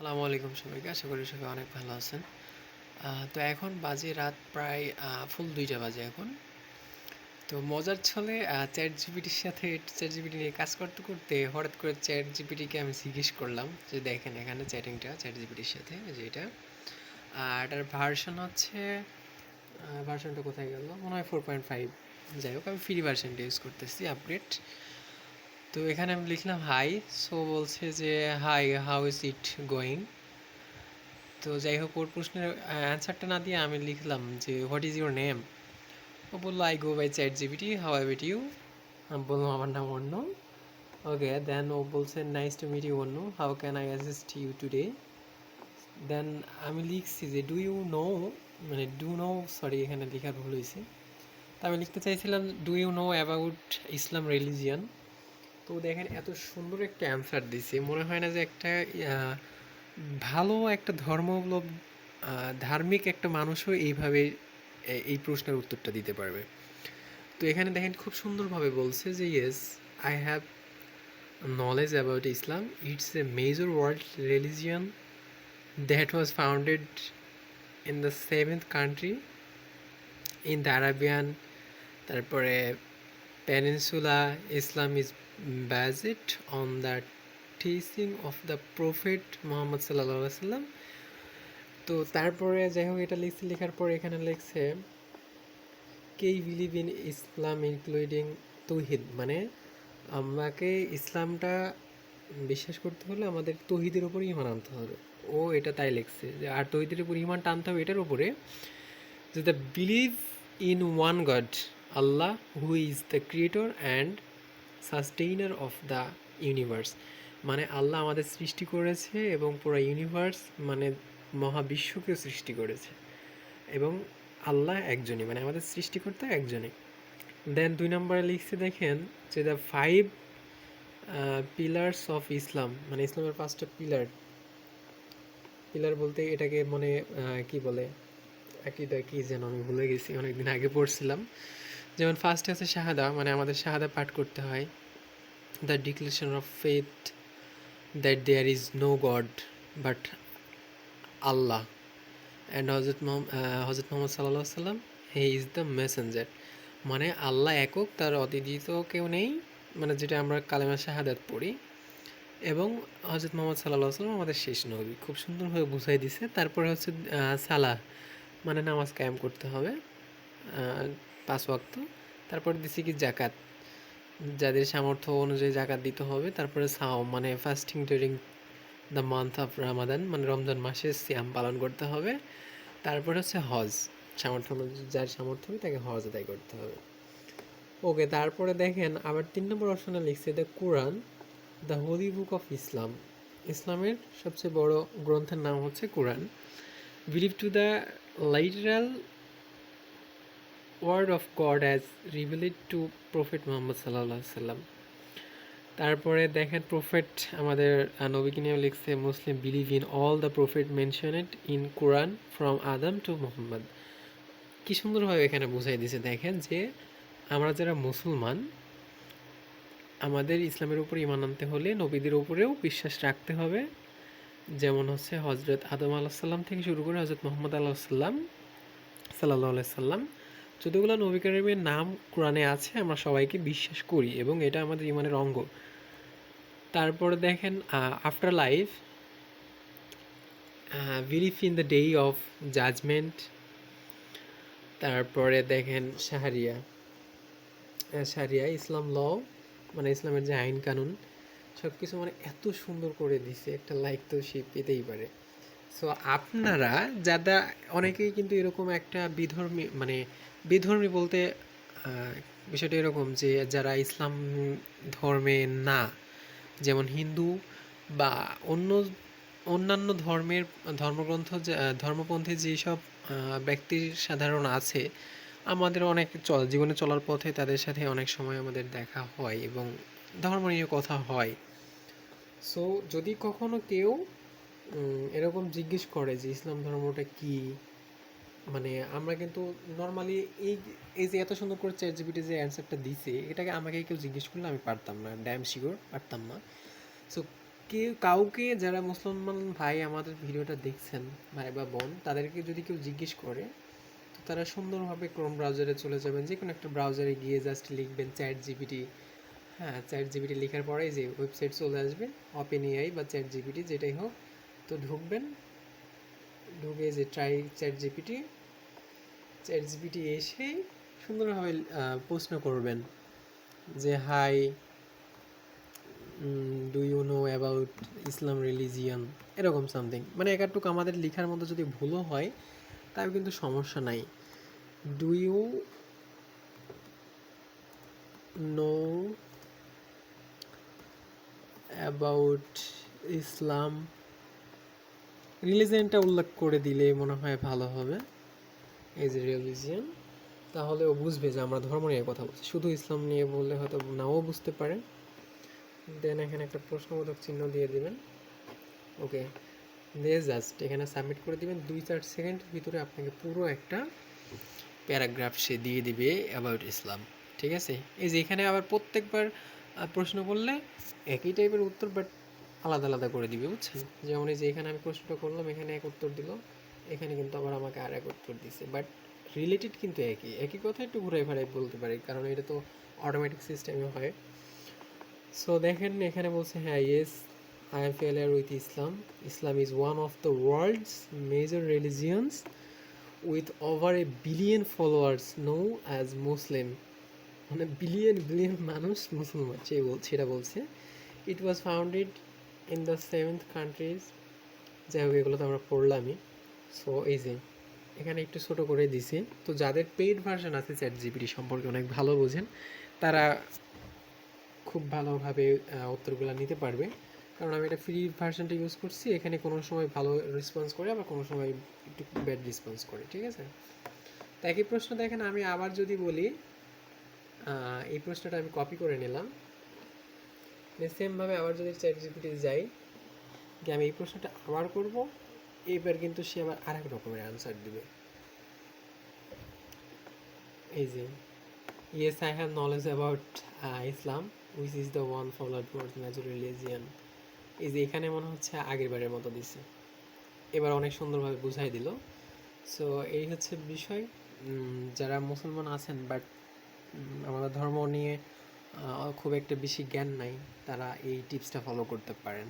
সালামু আলাইকুম সবাইকে, আশা করি সবাই অনেক ভালো আছেন। তো এখন বাজে রাত প্রায় ফুল দুইটা বাজে এখন। তো মজার ছলে চ্যাট জিপিটির সাথে চ্যাট জিপিটি নিয়ে কাজ করতে করতে হঠাৎ করে চ্যাট জিপিটিকে আমি জিজ্ঞেস করলাম যে, দেখেন এখানে চ্যাটিংটা চ্যাট জিপিটির সাথে যে এটা। আর এটার ভার্সন হচ্ছে ভার্সনটা কোথায় গেল? মনে হয় ফোর পয়েন্ট ফাইভ যাই হোক, আমি ফ্রি ভার্সনটা ইউজ করতেছি আপডেট তো এখানে আমি লিখলাম হাই সো বলছে যে hi how is it going তো যাই হোক, ওর প্রশ্নের অ্যান্সারটা না দিয়ে আমি লিখলাম যে হোয়াট ইজ ইউর নেম ও বলল I go by chat GPT how I bit you আমি বললাম, আমার নাম অন্য। ওকে দেন ও বলছে নাইস টু মিট ইউ অন্য how can I assist you today then আমি লিখছি যে ডু ইউ নো মানে ডু নো সরি এখানে লেখার ভুল হয়েছে তা আমি লিখতে চাইছিলাম do you know about Islam religion তো দেখেন, এত সুন্দর একটা অ্যান্সার দিছে। মনে হয় না যে একটা ভালো একটা ধর্মবলব ধার্মিক একটা মানুষও এইভাবে এই প্রশ্নের উত্তরটা দিতে পারবে। তো এখানে দেখেন, খুব সুন্দরভাবে বলছে যে yes I have knowledge about Islam it's a major world religion that was founded in the seventh country in the Arabian তারপরে peninsula Islam is based on the teaching of the prophet Muhammad মোহাম্মদ সাল্লাহ সাল্লাম তো তারপরে যাই হোক, এটা লিখছে, লেখার পর এখানে লিখছে কেই বিলিভ ইন ইসলাম ইনক্লুডিং তৌহিদ মানে আমাকে ইসলামটা বিশ্বাস করতে হলে আমাদের তৌহিদের উপর ইমান আনতে হবে। ও এটা তাই লিখছে যে, আর তৌহিদের উপর ইমান টানতে হবে এটার উপরে যে the believe in one God Allah who is the creator and sustainer of the universe মানে আল্লাহ আমাদের সৃষ্টি করেছে এবং পুরো ইউনিভার্স মানে মহাবিশ্বকে সৃষ্টি করেছে। এবং আল্লাহ একজনই মানে আমাদের সৃষ্টিকর্তা একজনই। দেন দুই নম্বরে লিখছে দেখেন যে the five pillars of Islam মানে ইসলামের পাঁচটা পিলার পিলার বলতে এটাকে মনে কি বলে? আকিদা কি যেন আমি ভুলে গেছি, অনেকদিন আগে পড়ছিলাম। যেমন ফার্স্টে আছে শাহাদা মানে আমাদের শাহাদা পাঠ করতে হয়। The declaration of faith that there is no God but Allah and হজরত হজরত মোহাম্মদ সাল্লাহ সাল্লাম হি ইজ দ্য মেসেঞ্জার মানে আল্লাহ একক, তার অদ্বিতীয় কেউ নেই মানে যেটা আমরা কালেমা শাহাদাত পড়ি। এবং হজরত মোহাম্মদ সাল্লাহ সাল্লাম আমাদের শেষ নবী। খুব সুন্দরভাবে বুঝাই দিছে। তারপরে হচ্ছে সালাহ মানে নামাজ কায়েম করতে হবে। পাঁচ ওয়াক্ত। তারপরে দিছি কি জাকাত। যাদের সামর্থ্য অনুযায়ী জাকাত দিতে হবে, তারপরে সাও মানে fasting during the month of Ramadan মানে রমজান মাসে সিয়াম পালন করতে হবে। তারপরে হচ্ছে হজ। সামর্থ্য অনুযায়ী যার সামর্থ্য হবে, তাকে হজ আদায় করতে হবে। ওকে, তারপরে দেখেন আবার তিন নম্বর অপশনে লিখছে the Quran the holy book of Islam ইসলামের সবচেয়ে বড় গ্রন্থের নাম হচ্ছে কোরআন believe to the literal word of God as revealed to prophet Muhammad সাল্লাহ সাল্লাম তারপরে দেখেন প্রফেট আমাদের নবীকে লিখছে Muslim believe in all the prophet mentioned in Quran from Adam to Muhammad কি সুন্দরভাবে এখানে বুঝাই দিছে, দেখেন যে আমরা যারা মুসলমান, আমাদের ইসলামের উপর ইমান আনতে হলে নবীদের উপরেও বিশ্বাস রাখতে হবে। যেমন হচ্ছে হজরত আদম আলাহ সাল্লাম থেকে শুরু করে হজরত মোহাম্মদ আল্লাহ সাল্লাম সাল্লাহ সাল্লাম যতগুলো নবী কারিমের নাম কোরআনে আছে আমরা সবাইকে বিশ্বাস করি এবং এটা আমাদের ইমানের অঙ্গ। তারপরে দেখেন after life belief in the day of judgement তারপরে দেখেন শাহরিয়া। আহ, শারিয়া ইসলাম ল মানে ইসলামের যে আইন কানুন সব কিছু মানে এত সুন্দর করে দিছে একটা লাইক তো সে পেতেই পারে। সো আপনারা যারা অনেকেই কিন্তু এরকম একটা বিধর্মী মানে বিধর্মী বলতে বিষয়টা এরকম যে যারা ইসলাম ধর্মে না, যেমন হিন্দু বা অন্য, অন্যান্য ধর্মের, ধর্মগ্রন্থ ধর্মপন্থী যেসব ব্যক্তির সাধারণ আছে, আমাদের অনেক চল, জীবনে চলার পথে তাদের সাথে অনেক সময় আমাদের দেখা হয় এবং ধর্ম নিয়ে কথা হয়। সো যদি কখনো কেউ এরকম জিজ্ঞেস করে যে ইসলাম ধর্মটা কি? মানে আমরা কিন্তু নর্মালি এই এই যে এত সুন্দর করে চ্যাট জিপিটি যে অ্যান্সারটা দিছে, এটাকে আমাকে কেউ জিজ্ঞেস করলে আমি পারতাম না ড্যাম শিওর পারতাম না। সো কেউ, কাউকে যারা মুসলমান ভাই আমাদের ভিডিওটা দেখছেন, ভাই বা বোন, তাদেরকে যদি কেউ জিজ্ঞেস করে, তো তারা সুন্দরভাবে ক্রোম ব্রাউজারে চলে যাবেন যে কোনো একটা ব্রাউজারে গিয়ে জাস্ট লিখবেন চ্যাট জিপিটি হ্যাঁ চ্যাট জিপিটি লেখার পরে যে ওয়েবসাইট চলে আসবে ওপেন এআই বা চ্যাট জিপিটি যেটাই হোক তো ঢুকবেন। ঢুকে যে try chat GPT chat GPT এসেই সুন্দরভাবে প্রশ্ন করবেন যে hi do you know about Islam religion এরকম সামথিং মানে একাটুকু আমাদের লেখার মধ্যে যদি ভুলও হয়, তাও কিন্তু সমস্যা নাই। Do you know about Islam রিলিজিয়ানটা উল্লেখ করে দিলে মনে হয় ভালো হবে। এই যে রিলিজিয়ান, তাহলে ও বুঝবে যে আমরা ধর্ম নিয়ে কথা বলছি। শুধু ইসলাম নিয়ে বললে হয়তো নাও বুঝতে পারে। দেন এখানে একটা প্রশ্নবোধক চিহ্ন দিয়ে দিবেন। ওকে দিয়ে জাস্ট এখানে সাবমিট করে দিবেন। দুই চার সেকেন্ডের ভিতরে আপনাকে পুরো একটা প্যারাগ্রাফ সে দিয়ে দিবে অ্যাবাউট ইসলাম। ঠিক আছে? এই যে এখানে আবার প্রত্যেকবার প্রশ্ন করলে একই টাইপের উত্তর বাট আলাদা আলাদা করে দিবে, বুঝছেন? যেমন এই যে এখানে আমি প্রশ্নটা করলাম, এখানে এক উত্তর দিল, এখানে কিন্তু আবার আমাকে আর এক উত্তর দিছে। বাট রিলেটেড কিন্তু একই। একই কথা একটু ঘুরে ফেরাই বলতে পারি, কারণ এটা তো অটোমেটিক সিস্টেমে হয়। সো দেখেন, এখানে বলছে হ্যাঁ yes I am familiar with Islam Islam is one of the world's major religions with over a billion followers no as Muslim মানে বিলিয়ন বিলিয়ন মানুষ মুসলমান, সে বল, সেটা বলছে। It was founded in the seventh countries যাই হোক এগুলো তো আমরা পড়লামই। সো এই যে, এখানে একটু ছোট করে দিছি। তো যাদের পেইড ভার্সন আছে চ্যাট জিপিটি সম্পর্কে অনেক ভালো বোঝেন, তারা খুব ভালোভাবে উত্তরগুলো নিতে পারবে। কারণ আমি এটা ফ্রি ভার্সনটা ইউজ করছি, এখানে কোনো সময় ভালো রেসপন্স করে, আবার কোনো সময় একটু ব্যাড রেসপন্স করে, ঠিক আছে? তো একই প্রশ্ন দেখেন, আমি আবার যদি বলি এই প্রশ্নটা আমি কপি করে নিলাম। সেমভাবে আবার যদি চ্যাট জিপিটি যাই, যে আমি এই প্রশ্নটা আবার করব, এইবার কিন্তু সে আবার আরেক রকমের আনসার দিবে। এই যে yes I have knowledge about Islam which is the one followed for major religion এই যে এখানে মনে হচ্ছে আগের বারের মতো দিছে। এবার অনেক সুন্দরভাবে বুঝাই দিল। সো এই হচ্ছে বিষয়। যারা মুসলমান আছেন বাট আমাদের ধর্ম নিয়ে খুব একটা বেশি জ্ঞান নাই। তারা এই টিপসটা ফলো করতে পারেন।